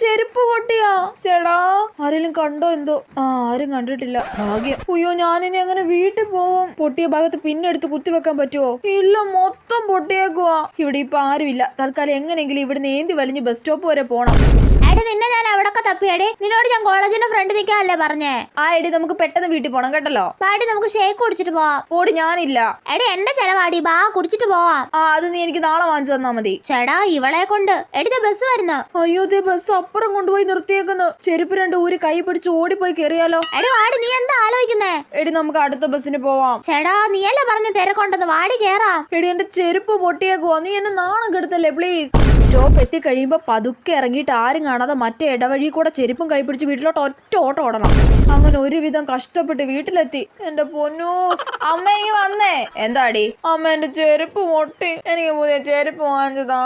ചെരുപ്പ് പൊട്ടിയാ. ചേടാ ആരെങ്കിലും കണ്ടോ എന്തോ? ആ ആരും കണ്ടിട്ടില്ല. ഭാഗ്യം. അയ്യോ ഞാനിനി അങ്ങനെ വീട്ടിൽ പോവും. പൊട്ടിയ ഭാഗത്ത് പിന്നെ എടുത്ത് കുത്തിവെക്കാൻ പറ്റുമോ ഇല്ല മൊത്തം പൊട്ടിയേക്കുവാ. ഇവിടെ ഇപ്പൊ ആരുമില്ല. തൽക്കാലം എങ്ങനെയെങ്കിലും ഇവിടുന്ന് ഏന്തി വലിഞ്ഞ് ബസ് സ്റ്റോപ്പ് വരെ പോണം. എടി നിന്നെ ഞാൻ അവിടൊക്കെ തപ്പിയടി നിന്നോട് ഞാൻ കോളേജിന്റെ ഫ്രണ്ട് നിൽക്കാനല്ലേ പറഞ്ഞേ? ആ എടി നമുക്ക് പെട്ടെന്ന് വീട്ടിൽ പോണം കേട്ടല്ലോ? പാടി നമുക്ക് ഷേക്ക് കുടിച്ചിട്ട് പോവാം. ഓടി ഞാനില്ല. എടി എന്റെ ചെലവാടി ബാ കുടിച്ചിട്ട് പോവാം. ആ അത് നീ എനിക്ക് നാളെ വാങ്ങിച്ചു തന്നാ മതി. ചേടാ ഇവളെ കൊണ്ട്. എടി ബസ് വരുന്നു. അയ്യോ ദേ ബസ് അപ്പുറം കൊണ്ടുപോയി നിർത്തിയേക്കുന്നു. ചെരുപ്പ് രണ്ട് ഊരി കൈ പിടിച്ച് ഓടിപ്പോയി കയറിയാലോ എടി വാടി നീ എന്താ ആലോചിക്കുന്നേ? എടി നമുക്ക് അടുത്ത ബസ്സിന് പോവാം. ചേടാ നീയല്ലേ പറഞ്ഞ തിരക്കൊണ്ടെന്ന് വാടി കേറാം. എടി എന്റെ ചെരുപ്പ് പൊട്ടിയേക്കുവാ. നീ എന്നെ നാണം കെടുത്തല്ലേ പ്ലീസ് സ്റ്റോപ്പ് എത്തിക്കഴിയുമ്പോൾ കഴിയുമ്പോ പതുക്കെ ഇറങ്ങിയിട്ട് ആരും കാണാതെ മറ്റേ ഇടവഴി കൂടെ ചെരുപ്പും കൈപ്പിടിച്ച് വീട്ടിലോട്ട് ഒറ്റ ഓട്ടം ഓടണം. അങ്ങനെ ഒരുവിധം കഷ്ടപ്പെട്ട് വീട്ടിലെത്തി. എന്റെ പൊന്നു അമ്മ എനിക്ക് വന്നേ. എന്താടി? അമ്മ എന്റെ ചെരുപ്പ് പൊട്ടി. എനിക്ക് പുതിയ ചെരുപ്പ് വാങ്ങിച്ചതാ.